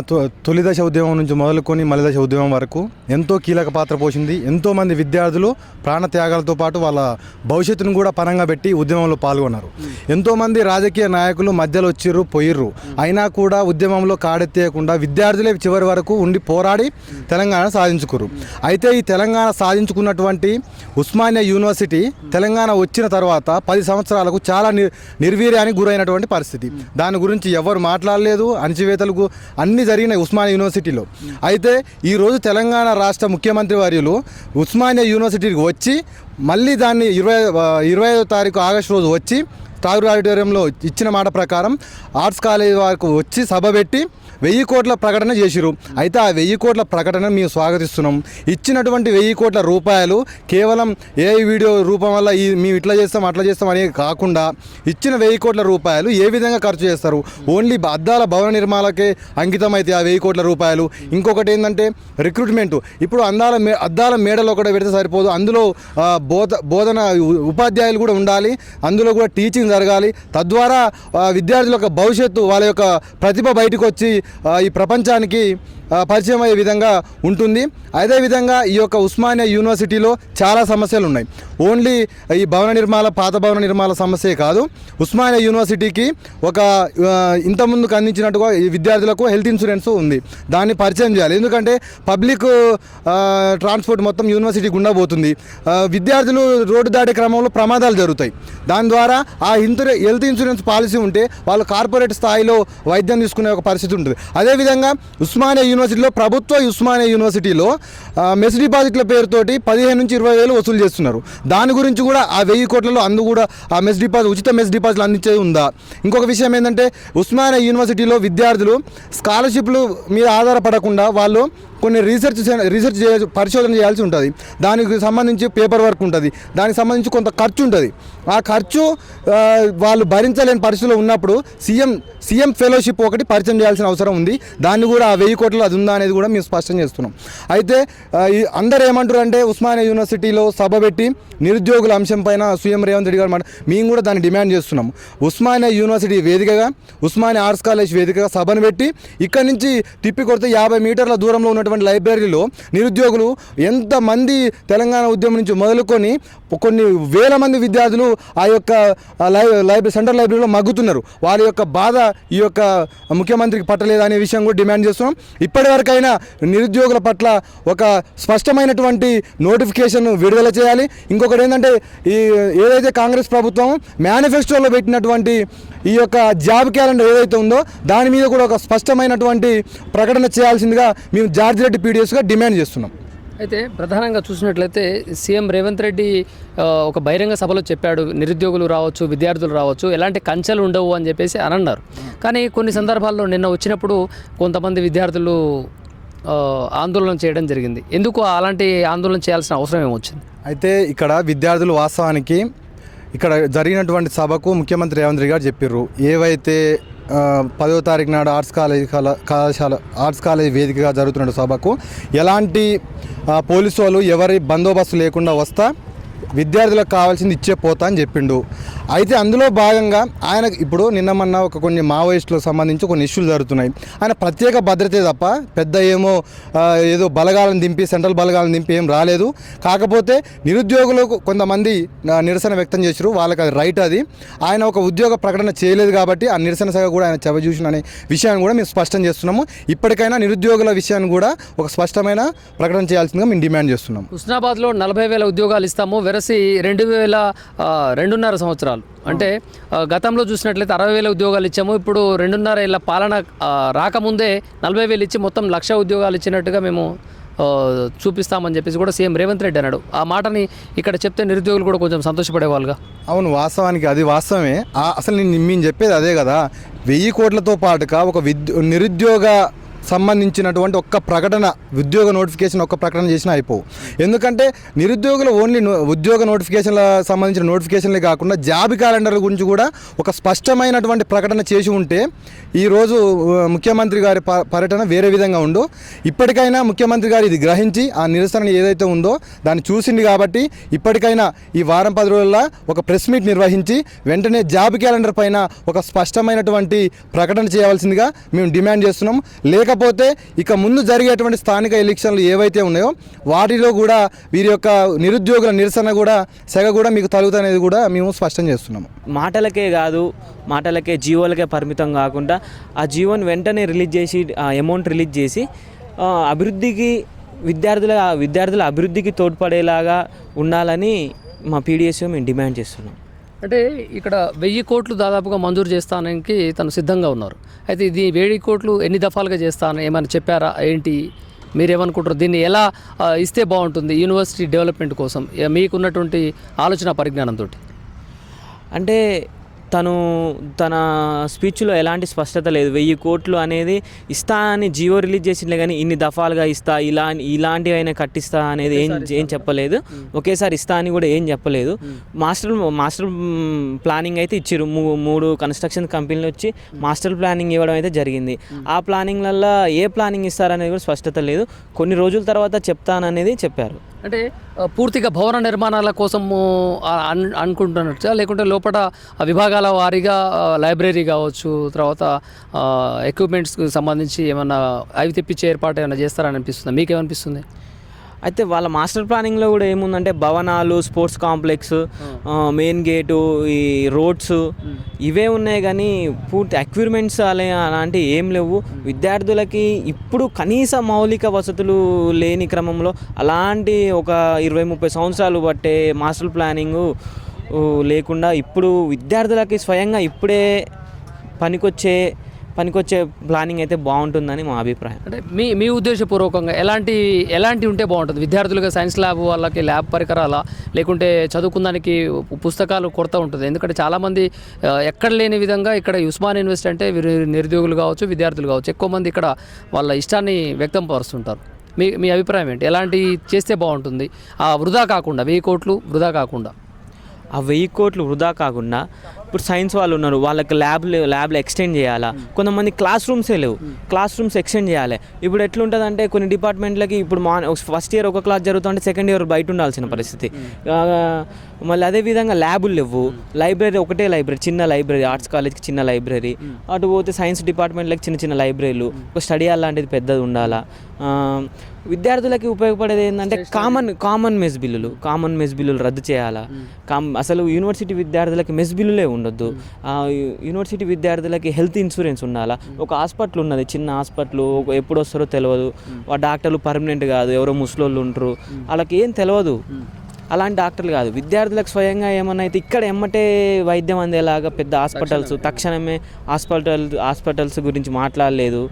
తొ- తొలి దశ ఉద్యమం నుంచి మొదలుకొని మలి దశ ఉద్యమం వరకు ఎంతో కీలక పాత్ర పోసింది ఎంతో మంది విద్యార్థులు ప్రాణ త్యాగాలతో పాటు వాళ్ళ భవిష్యత్తును కూడా పరంగా పెట్టి ఉద్యమంలో పాల్గొన్నారు. ఎంతో మంది రాజకీయ నాయకులు మధ్యలో వచ్చిర్రు పోయిర్రు. అయినా కూడా ఉద్యమంలో కాడెత్తేయకుండా విద్యార్థులే చివరి వరకు ఉండి పోరాడి తెలంగాణ సాధించుకురు అయితే ఈ తెలంగాణ సాధించుకున్నటువంటి ఉస్మానియా యూనివర్సిటీ తెలంగాణ వచ్చిన తర్వాత పది సంవత్సరాలకు చాలా ని- నిర్వీర్యానికి గురైనటువంటి పరిస్థితి. దాని గురించి ఎవరు మాట్లాడలేదు. అణచివేతలకు అన్ని జరిగినాయి ఉస్మానియా యూనివర్సిటీలో. అయితే ఈరోజు తెలంగాణ రాష్ట్ర ముఖ్యమంత్రి వర్యులు ఉస్మానియా యూనివర్సిటీకి వచ్చి మళ్ళీ దాన్ని ఇరవై ఇరవై ఐదో తారీఖు ఆగస్టు రోజు వచ్చి తాగూరు ఆడిటోరియంలో ఇచ్చిన మాట ప్రకారం ఆర్ట్స్ కాలేజ్ వరకు వచ్చి సభ పెట్టి వెయ్యి కోట్ల ప్రకటన చేసిరు. అయితే ఆ వెయ్యి కోట్ల ప్రకటన మేము స్వాగతిస్తున్నాం. ఇచ్చినటువంటి వెయ్యి కోట్ల రూపాయలు కేవలం ఏ వీడియో రూపం వల్ల ఈ మేము ఇట్లా చేస్తాం అట్లా చేస్తాం అనేది కాకుండా ఇచ్చిన వెయ్యి కోట్ల రూపాయలు ఏ విధంగా ఖర్చు చేస్తారు? ఓన్లీ అద్దాల భవన నిర్మాణాలకే అంకితం అయితే ఆ వెయ్యి కోట్ల రూపాయలు. ఇంకొకటి ఏంటంటే రిక్రూట్మెంట్. ఇప్పుడు అందాల మే అద్దాల మేడలో ఒకటి పెడితే సరిపోదు. అందులో బోధ బోధన ఉపాధ్యాయులు కూడా ఉండాలి. అందులో కూడా టీచింగ్ జరగాలి. తద్వారా విద్యార్థుల యొక్క భవిష్యత్తు వాళ్ళ యొక్క ప్రతిభ బయటకు వచ్చి ఈ ప్రపంచానికి పరిచయం అయ్యే విధంగా ఉంటుంది. అదేవిధంగా ఈ యొక్క ఉస్మానియా యూనివర్సిటీలో చాలా సమస్యలు ఉన్నాయి. ఓన్లీ ఈ భవన నిర్మాణ పాత భవన నిర్మాణ సమస్యే కాదు. ఉస్మానియా యూనివర్సిటీకి ఒక ఇంతకుముందుకు అందించినట్టుగా ఈ విద్యార్థులకు హెల్త్ ఇన్సూరెన్స్ ఉంది. దాన్ని పరిచయం చేయాలి. ఎందుకంటే పబ్లిక్ ట్రాన్స్పోర్ట్ మొత్తం యూనివర్సిటీ గుండా పోతుంది విద్యార్థులు రోడ్డు దాటే క్రమంలో ప్రమాదాలు జరుగుతాయి. దాని ద్వారా ఆ ఇన్సూరెన్స్ హెల్త్ ఇన్సూరెన్స్ పాలసీ ఉంటే వాళ్ళు కార్పొరేట్ స్థాయిలో వైద్యం తీసుకునే ఒక పరిస్థితి ఉంటుంది. అదేవిధంగా ఉస్మానియా యూనివర్సిటీలో ప్రభుత్వ ఉస్మానియా యూనివర్సిటీలో మెస్ డిపాజిట్ల పేరుతోటి పదిహేను నుంచి ఇరవై వేలు వసూలు చేస్తున్నారు. దాని గురించి కూడా ఆ వెయ్యి కోట్లలో అందు కూడా ఆ మెస్ డిపాజిట్ ఉచిత మెస్ డిపాజిట్లు అందించేది ఉందా? ఇంకొక విషయం ఏంటంటే ఉస్మానియా యూనివర్సిటీలో విద్యార్థులు స్కాలర్షిప్లు మీద ఆధారపడకుండా వాళ్ళు కొన్ని రీసెర్చ్ రీసెర్చ్ చే పరిశోధన చేయాల్సి ఉంటుంది. దానికి సంబంధించి పేపర్ వర్క్ ఉంటుంది. దానికి సంబంధించి కొంత ఖర్చు ఉంటుంది. ఆ ఖర్చు వాళ్ళు భరించలేని పరిస్థితిలో ఉన్నప్పుడు సీఎం సీఎం ఫెలోషిప్ ఒకటి పరిచయం చేయాల్సిన అవసరం ఉంది. దాన్ని కూడా ఆ వెయ్యి కోట్లు అది ఉందా అనేది కూడా మేము స్పష్టం చేస్తున్నాం. అయితే అందరూ ఏమంటారు అంటే ఉస్మానియా యూనివర్సిటీలో సభ పెట్టి నిరుద్యోగుల అంశం పైన సీఎం రేవంత్ రెడ్డి గారు మాట మేము కూడా దాన్ని డిమాండ్ చేస్తున్నాము. ఉస్మానియా యూనివర్సిటీ వేదికగా ఉస్మానియా ఆర్ట్స్ కాలేజ్ వేదికగా సభను పెట్టి ఇక్కడి నుంచి తిప్పి కొడితే యాభై మీటర్ల దూరంలో ఉన్నటువంటి లైబ్రరీలో నిరుద్యోగులు ఎంతమంది తెలంగాణ ఉద్యమం నుంచి మొదలుకొని కొన్ని వేల మంది విద్యార్థులు ఆ యొక్క లై లైబ్రరీ సెంట్రల్ లైబ్రరీలో మగ్గుతున్నారు. వారి యొక్క బాధ ఈ యొక్క ముఖ్యమంత్రికి పట్టలేదు అనే విషయం కూడా డిమాండ్ చేస్తున్నాం. ఇప్పటివరకైనా నిరుద్యోగుల పట్ల ఒక స్పష్టమైనటువంటి నోటిఫికేషన్ విడుదల చేయాలి. ఇంకొకటి ఏంటంటే ఈ ఏదైతే కాంగ్రెస్ ప్రభుత్వం మేనిఫెస్టోలో పెట్టినటువంటి ఈ యొక్క జాబ్ క్యాలెండర్ ఏదైతే ఉందో దాని మీద కూడా ఒక స్పష్టమైనటువంటి ప్రకటన చేయాల్సిందిగా మేము రెడ్డి పీడిఎస్గా డిమాండ్ చేస్తున్నాం. అయితే ప్రధానంగా చూసినట్లయితే సీఎం రేవంత్ రెడ్డి ఒక బహిరంగ సభలో చెప్పాడు నిరుద్యోగులు రావచ్చు విద్యార్థులు రావచ్చు ఎలాంటి కంచెలు ఉండవు అని చెప్పేసి అని అన్నారు. కానీ కొన్ని సందర్భాల్లో నిన్న వచ్చినప్పుడు కొంతమంది విద్యార్థులు ఆందోళన చేయడం జరిగింది. ఎందుకు అలాంటి ఆందోళన చేయాల్సిన అవసరం ఏమొచ్చింది? అయితే ఇక్కడ విద్యార్థులు వాస్తవానికి ఇక్కడ జరిగినటువంటి సభకు ముఖ్యమంత్రి రేవంత్ రెడ్డి గారు చెప్పారు ఏవైతే పదో తారీఖు నాడు ఆర్ట్స్ కాలేజ్ కళాశాల ఆర్ట్స్ కాలేజ్ వేదికగా జరుగుతున్న సభకు ఎలాంటి పోలీసు వాళ్ళు ఎవరి బందోబస్తు లేకుండా వస్తా విద్యార్థులకు కావాల్సింది ఇచ్చే పోతా అని చెప్పిండు. అయితే అందులో భాగంగా ఆయన ఇప్పుడు నిన్న మొన్న ఒక కొన్ని మావోయిస్టులకు సంబంధించి కొన్ని ఇష్యూలు జరుగుతున్నాయి. ఆయన ప్రత్యేక భద్రతే తప్ప పెద్ద ఏమో ఏదో బలగాలను దింపి సెంట్రల్ బలగాలను దింపి ఏం రాలేదు. కాకపోతే నిరుద్యోగులకు కొంతమంది నిరసన వ్యక్తం చేశారు వాళ్ళకి అది రైట్ అది. ఆయన ఒక ఉద్యోగ ప్రకటన చేయలేదు కాబట్టి ఆ నిరసన సగ కూడా ఆయన చవచూసిన అనే విషయాన్ని కూడా మేము స్పష్టం చేస్తున్నాము. ఇప్పటికైనా నిరుద్యోగుల విషయాన్ని కూడా ఒక స్పష్టమైన ప్రకటన చేయాల్సిందిగా మేము డిమాండ్ చేస్తున్నాం హుస్నాబాద్లో నలభై వేల ఉద్యోగాలు ఇస్తాము. వెరసి రెండు వేల రెండున్నర సంవత్సరాలు. అంటే గతంలో చూసినట్లయితే అరవై వేల ఉద్యోగాలు ఇచ్చాము. ఇప్పుడు రెండున్నర ఏళ్ళ పాలన రాకముందే నలభై వేలు ఇచ్చి మొత్తం లక్ష ఉద్యోగాలు ఇచ్చినట్టుగా మేము చూపిస్తామని చెప్పేసి కూడా సీఎం రేవంత్ రెడ్డి అన్నాడు. ఆ మాటని ఇక్కడ చెప్తే నిరుద్యోగులు కూడా కొంచెం సంతోషపడేవాళ్ళుగా అవును వాస్తవానికి అది వాస్తవమే. ఆ- అసలు నేను మేము చెప్పేది అదే కదా. వెయ్యి కోట్లతో పాటుగా ఒక విద్యు నిరుద్యోగ సంబంధించినటువంటి ఒక్క ప్రకటన ఉద్యోగ నోటిఫికేషన్ ఒక్క ప్రకటన చేసినా అయిపోవు. ఎందుకంటే నిరుద్యోగులు ఓన్లీ ఉద్యోగ నోటిఫికేషన్ల సంబంధించిన నోటిఫికేషన్లే కాకుండా జాబ్ క్యాలెండర్ గురించి కూడా ఒక స్పష్టమైనటువంటి ప్రకటన చేసి ఉంటే ఈరోజు ముఖ్యమంత్రి గారి ప- పర్యటన వేరే విధంగా ఉండు. ఇప్పటికైనా ముఖ్యమంత్రి గారు ఇది గ్రహించి ఆ నిరసన ఏదైతే ఉందో దాన్ని చూసింది కాబట్టి ఇప్పటికైనా ఈ వారం పది రోజుల్లో ఒక ప్రెస్ మీట్ నిర్వహించి వెంటనే జాబ్ క్యాలెండర్ పైన ఒక స్పష్టమైనటువంటి ప్రకటన చేయవలసిందిగా మేము డిమాండ్ చేస్తున్నాం. లేక కాకపోతే ఇక ముందు జరిగేటువంటి స్థానిక ఎలక్షన్లు ఏవైతే ఉన్నాయో వాటిలో కూడా వీరి యొక్క నిరుద్యోగుల నిరసన కూడా సెగ కూడా మీకు తగులుతనేది కూడా మేము స్పష్టం చేస్తున్నాము. మాటలకే కాదు మాటలకే జీవోలకే పరిమితం కాకుండా ఆ జీవోని వెంటనే రిలీజ్ చేసి ఆ అమౌంట్ రిలీజ్ చేసి అభివృద్ధికి విద్యార్థుల విద్యార్థుల అభివృద్ధికి తోడ్పడేలాగా ఉండాలని మా పీడిఎస్ మేము డిమాండ్ చేస్తున్నాం. అంటే ఇక్కడ వెయ్యి కోట్లు దాదాపుగా మంజూరు చేస్తానికి తను సిద్ధంగా ఉన్నారు. అయితే ఇది వెయ్యి కోట్లు ఎన్ని దఫాలుగా చేస్తాను ఏమైనా చెప్పారా? ఏంటి? మీరేమనుకుంటారు? దీన్ని ఎలా ఇస్తే బాగుంటుంది యూనివర్సిటీ డెవలప్మెంట్ కోసం? మీకున్నటువంటి ఆలోచన పరిజ్ఞానంతో అంటే తను తన స్పీచ్లో ఎలాంటి స్పష్టత లేదు. వెయ్యి కోట్లు అనేది ఇస్తా అని జియో రిలీజ్ చేసిండే కానీ ఇన్ని దఫాలుగా ఇస్తా ఇలా ఇలాంటివి అయినా కట్టిస్తా అనేది ఏం ఏం చెప్పలేదు. ఒకేసారి ఇస్తా అని కూడా ఏం చెప్పలేదు. మాస్టర్ మాస్టర్ ప్లానింగ్ అయితే ఇచ్చారు మూడు కన్స్ట్రక్షన్ కంపెనీలు వచ్చి మాస్టర్ ప్లానింగ్ ఇవ్వడం అయితే జరిగింది. ఆ ప్లానింగ్లల్లో ఏ ప్లానింగ్ ఇస్తారనేది కూడా స్పష్టత లేదు. కొన్ని రోజుల తర్వాత చెప్తాననేది చెప్పారు. అంటే పూర్తిగా భవన నిర్మాణాల కోసము అనుకుంటున్నట్టు లేకుంటే లోపల ఆ విభాగాల వారీగా లైబ్రరీ కావచ్చు తర్వాత ఎక్విప్మెంట్స్కి సంబంధించి ఏమైనా అవి తెప్పించే ఏర్పాటు ఏమైనా చేస్తారని అనిపిస్తుంది? మీకేమనిపిస్తుంది? అయితే వాళ్ళ మాస్టర్ ప్లానింగ్లో కూడా ఏముందంటే భవనాలు స్పోర్ట్స్ కాంప్లెక్స్ మెయిన్ గేటు ఈ రోడ్స్ ఇవే ఉన్నాయి కానీ పూర్తి అక్విర్మెంట్స్ అలా అలాంటి ఏం లేవు. విద్యార్థులకి ఇప్పుడు కనీస మౌలిక వసతులు లేని క్రమంలో అలాంటి ఒక ఇరవై ముప్పై సంవత్సరాలు పట్టే మాస్టర్ ప్లానింగు లేకుండా ఇప్పుడు విద్యార్థులకి స్వయంగా ఇప్పుడే పనికొచ్చే పనికొచ్చే ప్లానింగ్ అయితే బాగుంటుందని మా అభిప్రాయం. అంటే మీ మీ ఉద్దేశపూర్వకంగా ఎలాంటి ఎలాంటి ఉంటే బాగుంటుంది? విద్యార్థులుగా సైన్స్ ల్యాబ్ వాళ్ళకి ల్యాబ్ పరికరాల లేకుంటే చదువుకుందానికి పుస్తకాలు కొరత ఉంటుంది. ఎందుకంటే చాలామంది ఎక్కడ లేని విధంగా ఇక్కడ ఉస్మాన్ యూనివర్సిటీ అంటే వీరు నిరుద్యోగులు కావచ్చు విద్యార్థులు కావచ్చు ఎక్కువ మంది ఇక్కడ వాళ్ళ ఇష్టాన్ని వ్యక్తం పరుస్తుంటారు. మీ మీ అభిప్రాయం ఏంటి? ఎలాంటి చేస్తే బాగుంటుంది? ఆ వృధా కాకుండా వెయ్యి కోట్లు వృధా కాకుండా. ఆ వెయ్యి కోట్లు వృధా కాకుండా ఇప్పుడు సైన్స్ వాళ్ళు ఉన్నారు వాళ్ళకి ల్యాబ్ ల్యాబ్లో ఎక్స్టెండ్ చేయాలా? కొంతమంది క్లాస్ రూమ్సే లేవు. క్లాస్ రూమ్స్ ఎక్స్టెండ్ చేయాలి. ఇప్పుడు ఎట్లుంటుంది అంటే కొన్ని డిపార్ట్మెంట్లకి ఇప్పుడు మా ఫస్ట్ ఇయర్ ఒక క్లాస్ జరుగుతుంటే సెకండ్ ఇయర్ బయట ఉండాల్సిన పరిస్థితి. మళ్ళీ అదేవిధంగా ల్యాబులు లేవు. లైబ్రరీ ఒకటే లైబ్రరీ చిన్న లైబ్రరీ ఆర్ట్స్ కాలేజ్కి చిన్న లైబ్రరీ. అటు పోతే సైన్స్ డిపార్ట్మెంట్లకి చిన్న చిన్న లైబ్రరీలు. ఒక స్టడీ హాల్ లాంటిది పెద్దది ఉండాలా? విద్యార్థులకి ఉపయోగపడేది ఏంటంటే కామన్ కామన్ మెస్ బిల్లులు కామన్ మెస్ బిల్లులు రద్దు చేయాలా? కామ్ అసలు యూనివర్సిటీ విద్యార్థులకి మెస్ బిల్లులే ఉండొద్దు. యూనివర్సిటీ విద్యార్థులకి హెల్త్ ఇన్సూరెన్స్ ఉండాలా? ఒక హాస్పిటల్ ఉన్నది చిన్న హాస్పిటల్ ఎప్పుడు వస్తారో తెలియదు ఆ డాక్టర్లు పర్మనెంట్ కాదు ఎవరో ముసలోళ్ళు ఉంటారు. వాళ్ళకి ఏం తెలియదు అలాంటి డాక్టర్లు కాదు. విద్యార్థులకు స్వయంగా ఏమన్నా అయితే ఇక్కడ ఎమ్మటే వైద్యం అందేలాగా పెద్ద హాస్పిటల్స్ తక్షణమే హాస్పిటల్ హాస్పిటల్స్ గురించి మాట్లాడలేదు.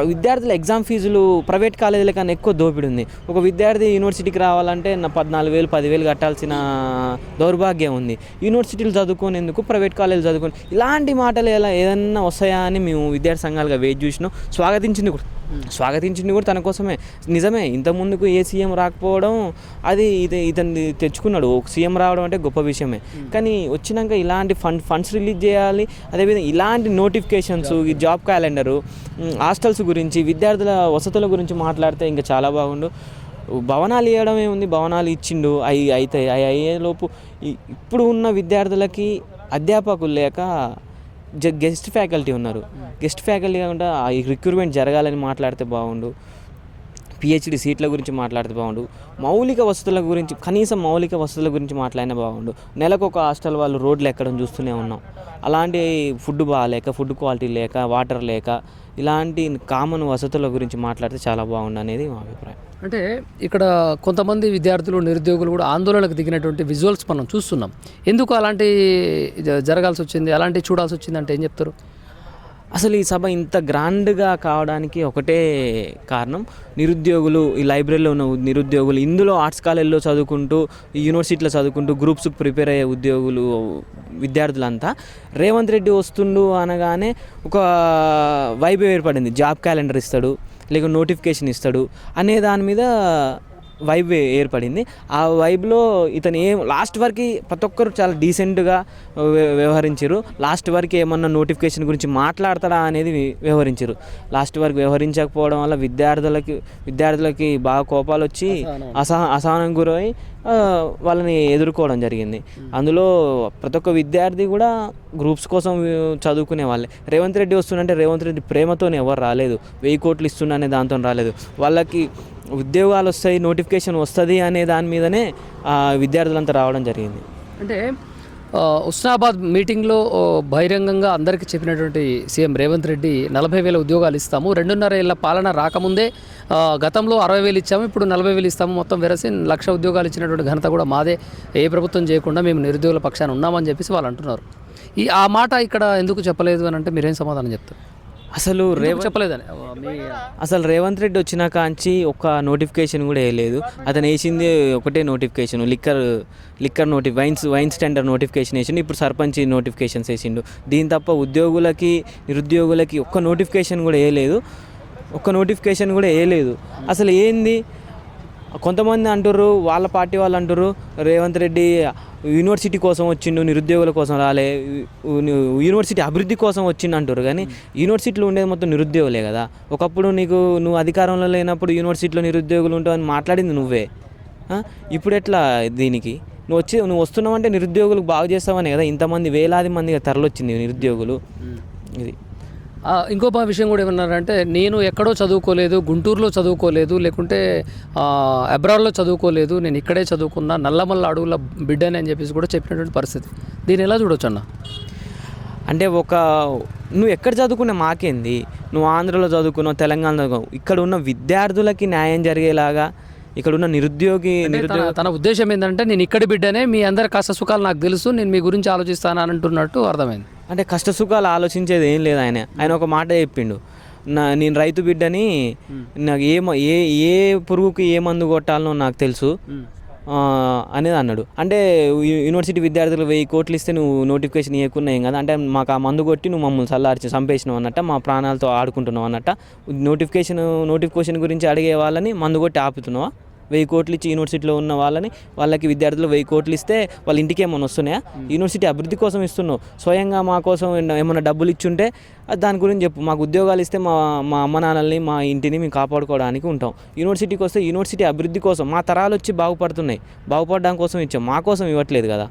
విద్యార్థుల ఎగ్జామ్ ఫీజులు ప్రైవేట్ కాలేజీల కన్నా ఎక్కువ దోపిడి ఉంది. ఒక విద్యార్థి యూనివర్సిటీకి రావాలంటే నా పద్నాలుగు వేలు పదివేలు కట్టాల్సిన దౌర్భాగ్యం ఉంది. యూనివర్సిటీలు చదువుకునేందుకు ప్రైవేట్ కాలేజీలు చదువుకుని ఇలాంటి మాటలు ఎలా ఏదన్నా వస్తాయా అని మేము విద్యార్థి సంఘాలుగా వేచి చూసినాం. స్వాగతించింది కూడా. స్వాగతించింది కూడా తన కోసమే. నిజమే ఇంత ముందుకు ఏ సీఎం రాకపోవడం అది ఇది ఇతన్ని తెచ్చుకున్నాడు. ఒక సీఎం రావడం అంటే గొప్ప విషయమే. కానీ వచ్చినాక ఇలాంటి ఫండ్ ఫండ్స్ రిలీజ్ చేయాలి. అదేవిధంగా ఇలాంటి నోటిఫికేషన్స్ ఈ జాబ్ క్యాలెండరు హాస్టల్స్ గురించి విద్యార్థుల వసతుల గురించి మాట్లాడితే ఇంకా చాలా బాగుండు. భవనాలు ఇవ్వడం ఏముంది? భవనాలు ఇచ్చిండు. అవి అయితే అవి అయ్యేలోపు ఇప్పుడు ఉన్న విద్యార్థులకి అధ్యాపకులు లేక గెస్ట్ ఫ్యాకల్టీ ఉన్నారు. గెస్ట్ ఫ్యాకల్టీ కాకుండా ఈ రిక్రూట్మెంట్ జరగాలని మాట్లాడితే బాగుండు. పిహెచ్డి సీట్ల గురించి మాట్లాడితే బాగుండు. మౌలిక వసతుల గురించి కనీసం మౌలిక వసతుల గురించి మాట్లాడినా బాగుండు. నెలకు ఒక హాస్టల్ వాళ్ళు రోడ్లు ఎక్కడం చూస్తూనే ఉన్నాం. అలాంటి ఫుడ్ బాగాలేక ఫుడ్ క్వాలిటీ లేక వాటర్ లేక ఇలాంటి కామన్ వసతుల గురించి మాట్లాడితే చాలా బాగుండు అనేది మా అభిప్రాయం. అంటే ఇక్కడ కొంతమంది విద్యార్థులు నిరుద్యోగులు కూడా ఆందోళనకు దిగినటువంటి విజువల్స్ మనం చూస్తున్నాం. ఎందుకు అలాంటి జ- జరగాల్సి వచ్చింది? అలాంటి చూడాల్సి వచ్చింది అంటే ఏం చెప్తారు? అసలు ఈ సభ ఇంత గ్రాండ్గా కావడానికి ఒకటే కారణం నిరుద్యోగులు ఈ లైబ్రరీలో ఉన్న నిరుద్యోగులు ఇందులో ఆర్ట్స్ కాలేజ్లో చదువుకుంటూ యూనివర్సిటీలో చదువుకుంటూ గ్రూప్స్కి ప్రిపేర్ అయ్యే ఉద్యోగులు విద్యార్థులంతా రేవంత్ రెడ్డి వస్తుండు అనగానే ఒక వైబ్ ఏర్పడింది. జాబ్ క్యాలెండర్ ఇస్తాడు లేక నోటిఫికేషన్ ఇస్తాడు అనే దాని మీద వైబ్ ఏర్పడింది. ఆ వైబ్లో ఇతను ఏం లాస్ట్ వరకు ప్రతి ఒక్కరు చాలా డీసెంట్గా వ్యవహరించారు. లాస్ట్ వరకు ఏమన్నా నోటిఫికేషన్ గురించి మాట్లాడతాడా అనేది వ్యవహరించారు. లాస్ట్ వరకు వ్యవహరించకపోవడం వల్ల విద్యార్థులకి విద్యార్థులకి బాగా కోపాలు వచ్చి అసహ అసహనం గురై వాళ్ళని ఎదుర్కోవడం జరిగింది. అందులో ప్రతి ఒక్క విద్యార్థి కూడా గ్రూప్స్ కోసం చదువుకునే వాళ్ళే. రేవంత్ రెడ్డి వస్తుందంటే రేవంత్ రెడ్డి ప్రేమతో ఎవరు రాలేదు. వెయ్యి కోట్లు ఇస్తున్నా అనే దాంతో రాలేదు. వాళ్ళకి ఉద్యోగాలు వస్తాయి నోటిఫికేషన్ వస్తుంది అనే దాని మీదనే విద్యార్థులంతా రావడం జరిగింది. అంటే ఆ, ఉస్నాబాద్ మీటింగ్లో బహిరంగంగా అందరికీ చెప్పినటువంటి సీఎం రేవంత్ రెడ్డి నలభై వేల ఉద్యోగాలు ఇస్తాము రెండున్నర ఏళ్ళ పాలన రాకముందే గతంలో అరవై వేలు ఇచ్చాము ఇప్పుడు నలభై వేలు ఇస్తాము మొత్తం వెరసి లక్ష ఉద్యోగాలు ఇచ్చినటువంటి ఘనత కూడా మాదే. ఏ ప్రభుత్వం చేయకుండా మేము నిరుద్యోగుల పక్షాన ఉన్నామని చెప్పేసి వాళ్ళు అంటున్నారు. ఈ ఆ మాట ఇక్కడ ఎందుకు చెప్పలేదు అని అంటే మీరేం సమాధానం చెప్తారు? అసలు రే ఎందుకు చెప్పలేదని? అసలు రేవంత్ రెడ్డి వచ్చిన కాంచి ఒక నోటిఫికేషన్ కూడా వేయలేదు. అతను వేసింది ఒకటే నోటిఫికేషన్ లిక్కర్ లిక్కర్ నోటి వైన్స్ వైన్స్ టెండర్ నోటిఫికేషన్ వేసిండు ఇప్పుడు సర్పంచ్ నోటిఫికేషన్స్ వేసిండు. దీని తప్ప ఉద్యోగులకి నిరుద్యోగులకి ఒక్క నోటిఫికేషన్ కూడా వేయలేదు. ఒక్క నోటిఫికేషన్ కూడా వేయలేదు. అసలు ఏంది? కొంతమంది అంటారు వాళ్ళ పార్టీ వాళ్ళు అంటారు రేవంత్ రెడ్డి యూనివర్సిటీ కోసం వచ్చిండు నిరుద్యోగుల కోసం రాలే యూనివర్సిటీ అభివృద్ధి కోసం వచ్చిండు అంటారు కానీ యూనివర్సిటీలో ఉండేది మొత్తం నిరుద్యోగులే కదా. ఒకప్పుడు నీకు నువ్వు అధికారంలో లేనప్పుడు యూనివర్సిటీలో నిరుద్యోగులు ఉంటావని మాట్లాడింది నువ్వే? ఇప్పుడు ఎట్లా దీనికి? నువ్వు వచ్చి నువ్వు వస్తున్నావంటే నిరుద్యోగులకు బాగు చేస్తావనే కదా ఇంతమంది వేలాది మందిగా తరలొచ్చింది నిరుద్యోగులు. ఇది. ఇంకో విషయం కూడా ఏమన్నారంటే నేను ఎక్కడో చదువుకోలేదు గుంటూరులో చదువుకోలేదు లేకుంటే అబ్రాడ్లో చదువుకోలేదు నేను ఇక్కడే చదువుకున్నా నల్లమల్ల అడవుల బిడ్డని అని చెప్పేసి కూడా చెప్పినటువంటి పరిస్థితి. దీన్ని ఎలా చూడొచ్చు అన్న? అంటే ఒక నువ్వు ఎక్కడ చదువుకున్నా మాకేంది? నువ్వు ఆంధ్రలో చదువుకున్నావు తెలంగాణలో చదువుకున్నావు. ఇక్కడ ఉన్న విద్యార్థులకి న్యాయం జరిగేలాగా ఇక్కడ ఉన్న నిరుద్యోగి నిరుద్యోగ తన తన ఉద్దేశం ఏంటంటే నేను ఇక్కడి బిడ్డనే మీ అందరి కష్ట సుఖాలు నాకు తెలుసు నేను మీ గురించి ఆలోచిస్తాను అని అంటున్నట్టు అర్థమైంది. అంటే కష్ట సుఖాలు ఆలోచించేది ఏం లేదు ఆయన. ఆయన ఒక మాట చెప్పిండు. నా నేను రైతు బిడ్డని నాకు ఏ ఏ ఏ పురుగుకి ఏ మందు కొట్టాలనో నాకు తెలుసు. అనేది అన్నాడు. అంటే యూనివర్సిటీ విద్యార్థులు వెయ్యి కోట్లు ఇస్తే నువ్వు నోటిఫికేషన్ ఇవ్వకున్నా ఏం కదా. అంటే మాకు ఆ మందు కొట్టి నువ్వు మమ్మల్ని చల్లార్చి చంపేసినావు అన్నట్ట మా ప్రాణాలతో ఆడుకుంటున్నావు అన్నట్ట. నోటిఫికేషన్ నోటిఫికేషన్ గురించి అడిగే వాళ్ళని మందు కొట్టి ఆపుతున్నావా? వెయ్యి కోట్లు ఇచ్చి యూనివర్సిటీలో ఉన్న వాళ్ళని వాళ్ళకి విద్యార్థులు వెయ్యి కోట్లు ఇస్తే వాళ్ళ ఇంటికి ఏమైనా వస్తున్నాయా? యూనివర్సిటీ అభివృద్ధి కోసం ఇస్తున్నావు. స్వయంగా మా కోసం ఏమన్నా- ఏమైనా డబ్బులు ఇచ్చుంటే దాని గురించి చెప్పు. మాకు ఉద్యోగాలు ఇస్తే మా మా అమ్మ నాన్నల్ని మా ఇంటిని మేము కాపాడుకోవడానికి ఉంటాం. యూనివర్సిటీకి వస్తే యూనివర్సిటీ అభివృద్ధి కోసం మా తరాలు వచ్చి బాగుపడుతున్నాయి. బాగుపడడం కోసం ఇచ్చాం. మా కోసం ఇవ్వట్లేదు కదా.